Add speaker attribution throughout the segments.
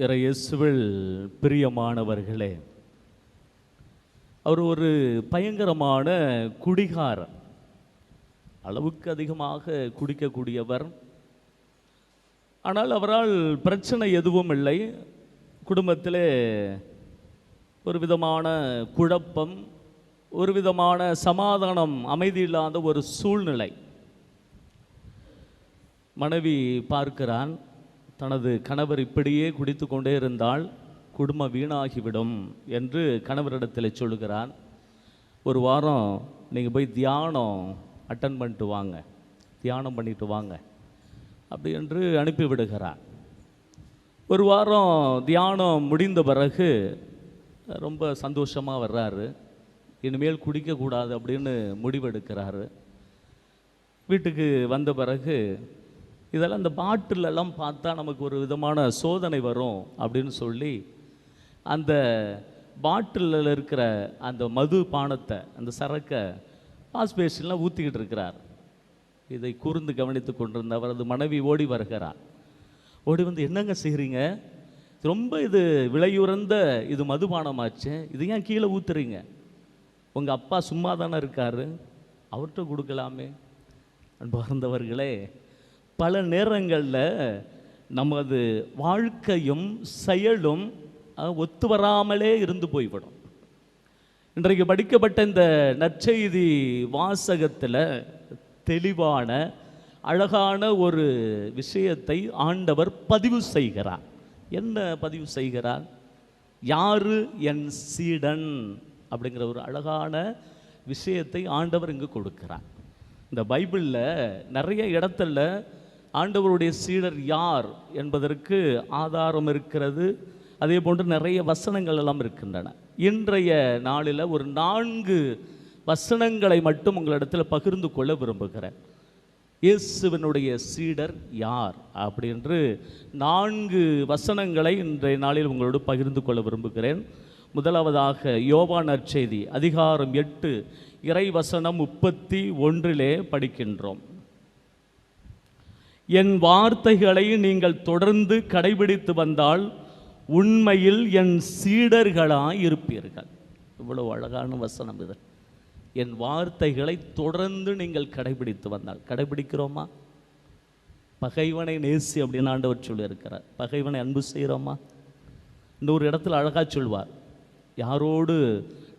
Speaker 1: இறையேசுவில் பிரியமானவர்களே அவர் ஒரு பயங்கரமான குடிகாரர். அளவுக்கு அதிகமாக குடிக்கக்கூடியவர். ஆனால் அவரால் பிரச்சனை எதுவும் இல்லை. குடும்பத்திலே ஒரு விதமான குழப்பம் ஒரு விதமான சமாதானம் அமைதி இல்லாத ஒரு சூழ்நிலை. மனைவி பார்க்கிறான். தனது கணவர் இப்படியே குடித்து கொண்டே இருந்தால் குடும்பம் வீணாகிவிடும் என்று கணவரிடத்தில் சொல்லுகிறான். ஒரு வாரம் நீங்கள் போய் தியானம் அட்டன் பண்ணிட்டு வாங்க. தியானம் பண்ணிட்டு வாங்க. அப்படி என்று அனுப்பிவிடுகிறான் ஒரு வாரம் தியானம் முடிந்த பிறகு ரொம்ப சந்தோஷமாக வர்றாரு. இனிமேல் குடிக்கக்கூடாது அப்படின்னு முடிவெடுக்கிறாரு. வீட்டுக்கு வந்த பிறகு இதெல்லாம் இந்த பாட்டிலெல்லாம் பார்த்தா நமக்கு ஒரு விதமான சோதனை வரும் அப்படின்னு சொல்லி அந்த பாட்டிலில் இருக்கிற அந்த மது பானத்தை அந்த சரக்கை வாஷ் ஊற்றிக்கிட்டு இருக்கிறார். இதை கூர்ந்து கவனித்து கொண்டிருந்த அவரது மனைவி ஓடி வருகிறார். ஓடி வந்து என்னங்க செய்கிறீங்க ரொம்ப இது விலையுறந்த இது மதுபானமாச்சு இது ஏன் கீழே ஊற்றுறீங்க உங்கள் அப்பா சும்மா தானே இருக்காரு அவர்கிட்ட கொடுக்கலாமே. அன்பார்ந்தவர்களே பல நேரங்களில் நமது வாழ்க்கையும் செயலும் ஒத்து வராமலே இருந்து போய்விடும். இன்றைக்கு படிக்கப்பட்ட இந்த நற்செய்தி வாசகத்தில் தெளிவான அழகான ஒரு விஷயத்தை ஆண்டவர் பதிவு செய்கிறார். என்ன பதிவு செய்கிறார்? யாரு என் சீடன்? அப்படிங்கிற ஒரு அழகான விஷயத்தை ஆண்டவர் இங்கு கொடுக்கிறார். இந்த பைபிளில் நிறைய இடத்துல ஆண்டவருடைய சீடர் யார் என்பதற்கு ஆதாரம் இருக்கிறது. அதே போன்று நிறைய வசனங்கள் எல்லாம் இருக்கின்றன. இன்றைய நாளில் ஒரு நான்கு வசனங்களை மட்டும் உங்களிடத்தில் பகிர்ந்து கொள்ள விரும்புகிறேன். இயேசுவனுடைய சீடர் யார் அப்படி என்று நான்கு வசனங்களை இன்றைய நாளில் உங்களோடு பகிர்ந்து கொள்ள விரும்புகிறேன். முதலாவதாக யோவா நற்செய்தி அதிகாரம் எட்டு இறை வசனம் முப்பத்தி ஒன்றிலே படிக்கின்றோம். என் வார்த்தைகளை நீங்கள் தொடர்ந்து கடைபிடித்து வந்தால் உண்மையில் என் சீடர்களாக இருப்பீர்கள் இவ்வளவு அழகான வசனம் இது. என் வார்த்தைகளை தொடர்ந்து நீங்கள் கடைபிடித்து வந்தால். கடைபிடிக்கிறோமா? பகைவனை நேசி அப்படின்னு ஆண்டவர் சொல்லியிருக்கிறார். பகைவனை அன்பு செய்கிறோமா? இன்னொரு இடத்துல அழகாக சொல்வார். யாரோடு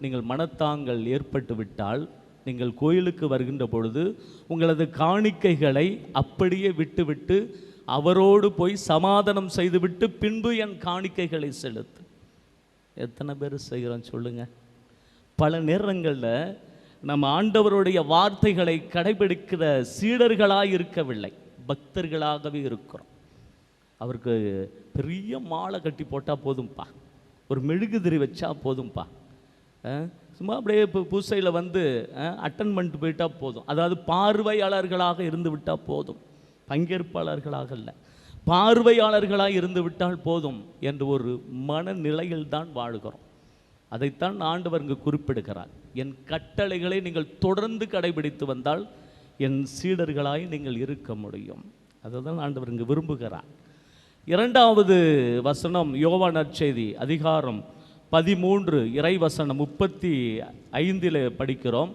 Speaker 1: நீங்கள் மனத்தாங்கள் ஏற்பட்டு விட்டால் நீங்கள் கோயிலுக்கு வருகின்ற பொழுது உங்களது காணிக்கைகளை அப்படியே விட்டுவிட்டு அவரோடு போய் சமாதானம் செய்துவிட்டு பின்பு என் காணிக்கைகளை செலுத்து. எத்தனை பேர் செய்கிறோம் சொல்லுங்க. பல நேரங்களில் நம்ம ஆண்டவருடைய வார்த்தைகளை கடைபிடிக்கிற சீடர்களாக இருக்கவில்லை. பக்தர்களாகவே இருக்கிறோம். அவருக்கு பெரிய மாலை கட்டி போட்டால் போதும்ப்பா ஒரு மெழுகுதிரி வச்சா போதும்ப்பா சும்மா அப்படியே இப்போ பூசையில் வந்து அட்டன் பண்ணிட்டு போயிட்டால் போதும். அதாவது பார்வையாளர்களாக இருந்து விட்டால் போதும். பங்கேற்பாளர்களாக இல்லை பார்வையாளர்களாக இருந்து விட்டால் போதும் என்ற ஒரு மனநிலையில் தான் வாழுகிறோம். அதைத்தான் ஆண்டவர் இங்கு குறிப்பிடுகிறார். என் கட்டளைகளை நீங்கள் தொடர்ந்து கடைபிடித்து வந்தால் என் சீடர்களாய் நீங்கள் இருக்க முடியும். அதுதான் ஆண்டவர் இங்கு விரும்புகிறார். இரண்டாவது வசனம் யோவா நற்செய்தி அதிகாரம் பதிமூன்று இறைவசனம் முப்பத்தி ஐந்தில் படிக்கிறோம்.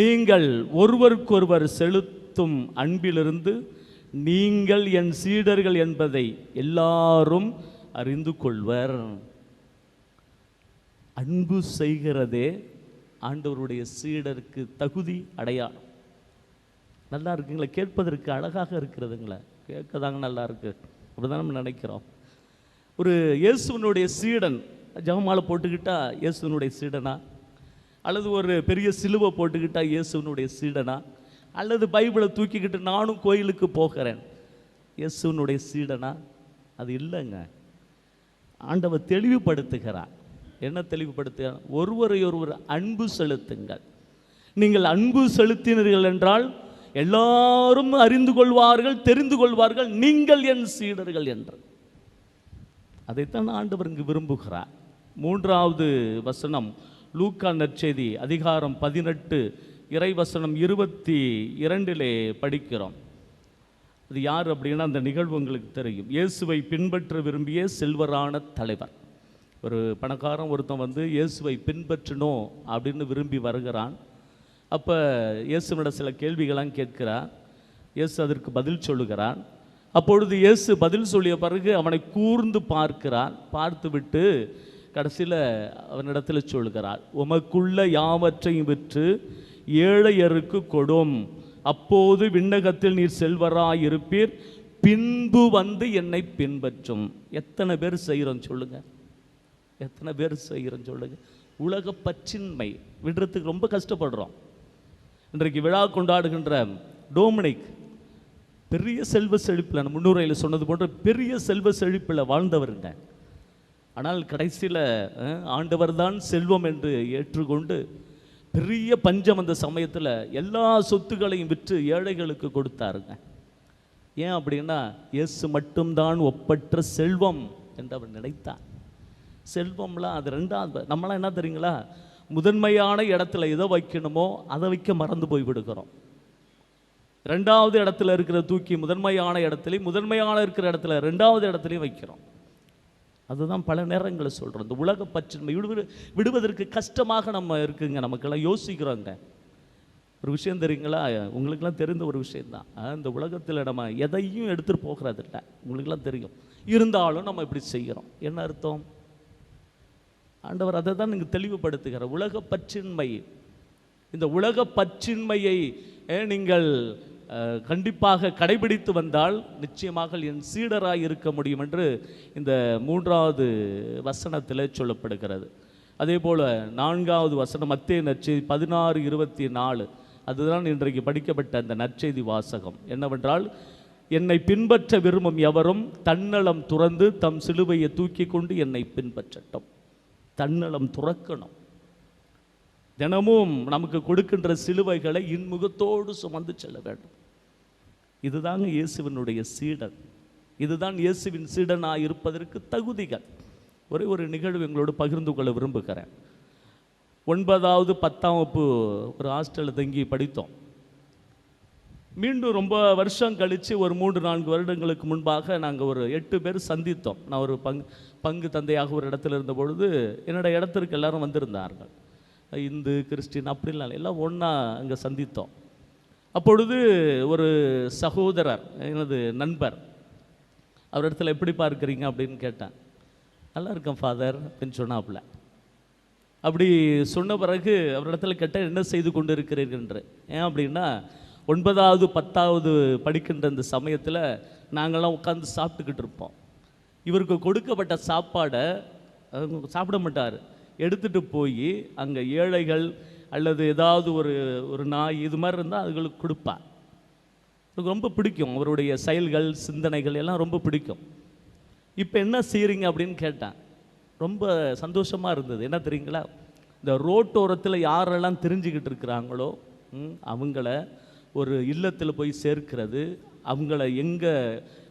Speaker 1: நீங்கள் ஒருவருக்கொருவர் செலுத்தும் அன்பிலிருந்து நீங்கள் என் சீடர்கள் என்பதை எல்லாரும் அறிந்து கொள்வர். அன்பு செய்கிறதே ஆண்டவருடைய சீடருக்கு தகுதி அடையாளம் நல்லா இருக்குங்களா கேட்பதற்கு அழகாக இருக்கிறதுங்களா கேட்கதாங்க நல்லா இருக்கு. அப்படிதான் நம்ம நினைக்கிறோம். ஒரு இயேசுவனுடைய சீடன் ஜெபமாலை போட்டுக்கிட்டா இயேசுவனுடைய சீடனா? அல்லது ஒரு பெரிய சிலுவை போட்டுக்கிட்டா இயேசுவனுடைய சீடனா? அல்லது பைபிளை தூக்கிக்கிட்டு நானும் கோயிலுக்கு போகிறேன் இயேசுவனுடைய சீடனா? அது இல்லைங்க. ஆண்டவர் தெளிவுபடுத்துகிறார். என்ன தெளிவுபடுத்துகிறார்? ஒருவரை ஒருவர் அன்பு செலுத்துங்கள். நீங்கள் அன்பு செலுத்தினீர்கள் என்றால் எல்லாரும் அறிந்து கொள்வார்கள் தெரிந்து கொள்வார்கள் நீங்கள் என் சீடர்கள் என்று. அதைத்தான் ஆண்டவர் இங்கு விரும்புகிறார். மூன்றாவது வசனம் லூக்கா நற்செய்தி அதிகாரம் பதினெட்டு இறைவசனம் இருபத்தி இரண்டிலே படிக்கிறோம். அது யார் அப்படின்னா அந்த நிகழ்வு உங்களுக்கு தெரியும். இயேசுவை பின்பற்ற விரும்பிய செல்வரான தலைவர். ஒரு பணக்காரன் ஒருத்தன் வந்து இயேசுவை பின்பற்றணும் அப்படின்னு விரும்பி வருகிறான். அப்போ இயேசுவிட சில கேள்விகளாம் கேட்கிறான் இயேசு அதற்கு பதில் சொல்லுகிறான் அப்பொழுது இயேசு பதில் சொல்லிய பிறகு அவனை கூர்ந்து பார்க்கிறான். பார்த்துவிட்டு கடைசியில் அவனிடத்தில் சொல்கிறார் உமக்குள்ள யாவற்றையும் விற்று ஏழையருக்கு கொடும். அப்போது விண்ணகத்தில் நீர் செல்வராய் இருப்பீர் பின்பு வந்து என்னை பின்பற்றும். எத்தனை பேர் செய்கிறோம் சொல்லுங்க. எத்தனை பேர் செய்கிறோம் சொல்லுங்க. உலக பற்றின்மை விடுறதுக்கு ரொம்ப கஷ்டப்படுறோம். இன்றைக்கு விழா கொண்டாடுகின்ற டோமினிக் பெரிய செல்வ செழிப்பில் நான் முன்னுரையில் சொன்னது போன்ற பெரிய செல்வ செழிப்பில் வாழ்ந்தவருங்க ஆனால் கடைசியில் ஆண்டவர் தான் செல்வம் என்று ஏற்றுக்கொண்டு பெரிய பஞ்சம் அந்த சமயத்தில் எல்லா சொத்துக்களையும் விற்று ஏழைகளுக்கு கொடுத்தாருங்க ஏன் அப்படின்னா இயேசு மட்டும்தான் ஒப்பற்ற செல்வம் என்று அவர் நினைத்தார். செல்வம்லாம் அது ரெண்டாவது நம்மளாம் என்ன தெரியுங்களா? முதன்மையான இடத்துல எதை வைக்கணுமோ அதை வைக்க மறந்து போய் விடுகிறோம். ரெண்டாவது இடத்துல இருக்கிற தூக்கி முதன்மையான இடத்துலையும் முதன்மையான இருக்கிற இடத்துல ரெண்டாவது இடத்துலையும் வைக்கிறோம். அதுதான் பல நேரங்களில் சொல்கிறோம் இந்த உலக பற்றின்மை விடுவது விடுவதற்கு கஷ்டமாக நம்ம இருக்குங்க. நமக்கெல்லாம் யோசிக்கிறோங்க. ஒரு விஷயம் தெரியுங்களா? உங்களுக்கெல்லாம் தெரிந்த ஒரு விஷயந்தான் இந்த உலகத்தில் நம்ம எதையும் எடுத்துகிட்டு போகிறதில்ல. உங்களுக்கெல்லாம் தெரியும். இருந்தாலும் நம்ம இப்படி செய்கிறோம். என்ன அர்த்தம்? ஆண்டவர் அதை தான் நீங்கள் தெளிவுபடுத்துகிறார். உலக பற்றின்மை இந்த உலக பற்றின்மையை நீங்கள் கண்டிப்பாக கடைபிடித்து வந்தால் நிச்சயமாக என் சீடராக இருக்க முடியும் என்று இந்த மூன்றாவது வசனத்தில் சொல்லப்படுகிறது. அதே போல் நான்காவது வசனம் மத்திய நற்செய்தி பதினாறு இருபத்தி நாலு. அதுதான் இன்றைக்கு படிக்கப்பட்ட அந்த நற்செய்தி வாசகம். என்னவென்றால் என்னை பின்பற்ற விரும்பும் எவரும் தன்னலம் துறந்து தம் சிலுவையை தூக்கி கொண்டு என்னை பின்பற்றட்டும். தன்னலம் துறக்கணும். தினமும் நமக்கு கொடுக்கின்ற சிலுவைகளை இன்முகத்தோடு சுமந்து செல்ல வேண்டும். இதுதாங்க இயேசுவினுடைய சீடன். இதுதான் இயேசுவின் சீடனாக இருப்பதற்கு தகுதிகள். ஒரே ஒரு நிகழ்வு எங்களோடு பகிர்ந்து கொள்ள விரும்புகிறேன். ஒன்பதாவது பத்தாம் வகுப்பு ஒரு ஹாஸ்டலில் தங்கி படித்தோம். மீண்டும் ரொம்ப வருஷம் கழித்து ஒரு மூன்று நான்கு வருடங்களுக்கு முன்பாக நாங்கள் ஒரு எட்டு பேர் சந்தித்தோம். நான் ஒரு பங்கு பங்கு தந்தையாக ஒரு இடத்துல இருந்த பொழுது என்னோட இடத்திற்கு எல்லாரும் வந்திருந்தார்கள். இந்து கிறிஸ்டின் அப்படிலாம் இல்லை, எல்லாம் ஒன்றா அங்கே சந்தித்தோம். அப்பொழுது ஒரு சகோதரர் எனது நண்பர் அவர் இடத்துல எப்படி பார்க்குறீங்க? அப்படின்னு கேட்டேன். நல்லா இருக்கேன் ஃபாதர் அப்படின்னு சொன்னாப்புல. அப்படி சொன்ன பிறகு அவரிடத்துல கேட்டால் என்ன செய்து கொண்டு இருக்கிறீர்கள் என்று. ஏன் அப்படின்னா ஒன்பதாவது பத்தாவது படிக்கின்ற இந்த சமயத்தில் நாங்கள்லாம் உட்காந்து சாப்பிட்டுக்கிட்டு இருப்போம். இவருக்கு கொடுக்கப்பட்ட சாப்பாடை சாப்பிட மாட்டார். எடுத்துகிட்டு போய் அங்கே ஏழைகள் அல்லது ஏதாவது ஒரு ஒரு நாய் இது மாதிரி இருந்தால் அதுகளுக்கு கொடுப்பேன் எனக்கு ரொம்ப பிடிக்கும். அவருடைய செயல்கள் சிந்தனைகள் எல்லாம் ரொம்ப பிடிக்கும். இப்போ என்ன செய்கிறீங்க அப்படின்னு கேட்டேன். ரொம்ப சந்தோஷமாக இருந்தது. என்ன தெரியுங்களா? இந்த ரோட்டோரத்தில் யாரெல்லாம் தெரிஞ்சுக்கிட்டு இருக்கிறாங்களோ அவங்கள ஒரு இல்லத்தில் போய் சேர்க்கிறது அவங்கள எங்கே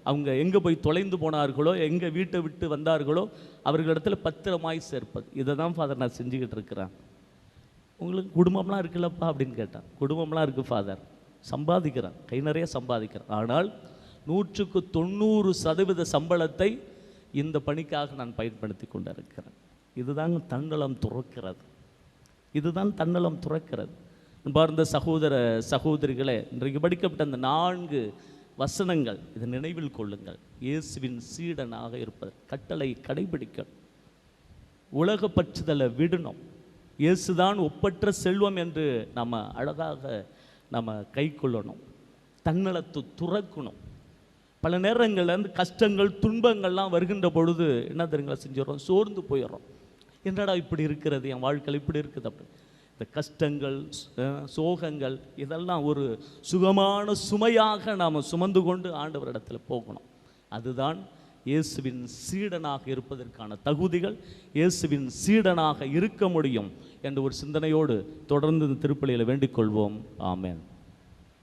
Speaker 1: அவங்க எங்கே போய் தொலைந்து போனார்களோ எங்கே வீட்டை விட்டு வந்தார்களோ அவர்களிடத்துல பத்திரமாய் சேர்ப்பது. இதை தான் ஃபாதர் நான் செஞ்சுக்கிட்டு இருக்கிறேன். உங்களுக்கு குடும்பம்லாம் இருக்குல்லப்பா அப்படின்னு கேட்டேன். குடும்பம்லாம் இருக்குது ஃபாதர் சம்பாதிக்கிறேன். கை நிறைய சம்பாதிக்கிறேன். ஆனால் நூற்றுக்கு தொண்ணூறு சதவீத சம்பளத்தை இந்த பணிக்காக நான் பயன்படுத்தி கொண்டிருக்கிறேன். இதுதான் இதுதாங்க தன்னலம் துறக்கிறது. இதுதான் தன்னலம் துறக்கிறது. பார்ந்த சகோதர சகோதரிகளே இன்றைக்கு படிக்கப்பட்ட அந்த நான்கு வசனங்கள் இதை நினைவில் கொள்ளுங்கள். இயேசுவின் சீடனாக இருப்பது கட்டளை கடைபிடிக்கணும் உலக பற்றுதலை விடணும். இயேசுதான் ஒப்பற்ற செல்வம் என்று நம்ம அழகாக நம்ம கை கொள்ளணும். தன்னலத்தை துறக்கணும். பல நேரங்கள்லேருந்து கஷ்டங்கள் துன்பங்கள்லாம் வருகின்ற பொழுது என்ன தெரியுங்களா செஞ்சிடறோம்? சோர்ந்து போயிடுறோம். என்னடா இப்படி இருக்கிறது? என் வாழ்க்கையில் இப்படி இருக்குது அப்படி. இந்த கஷ்டங்கள் சோகங்கள் இதெல்லாம் ஒரு சுகமான சுமையாக நாம் சுமந்து கொண்டு ஆண்டவரிடத்தில் போகணும். அதுதான் இயேசுவின் சீடனாக இருப்பதற்கான தகுதிகள் இயேசுவின் சீடனாக இருக்க முடியும் என்ற ஒரு சிந்தனையோடு தொடர்ந்து இந்த திருப்பலியில் வேண்டிக் கொள்வோம். ஆமேன்.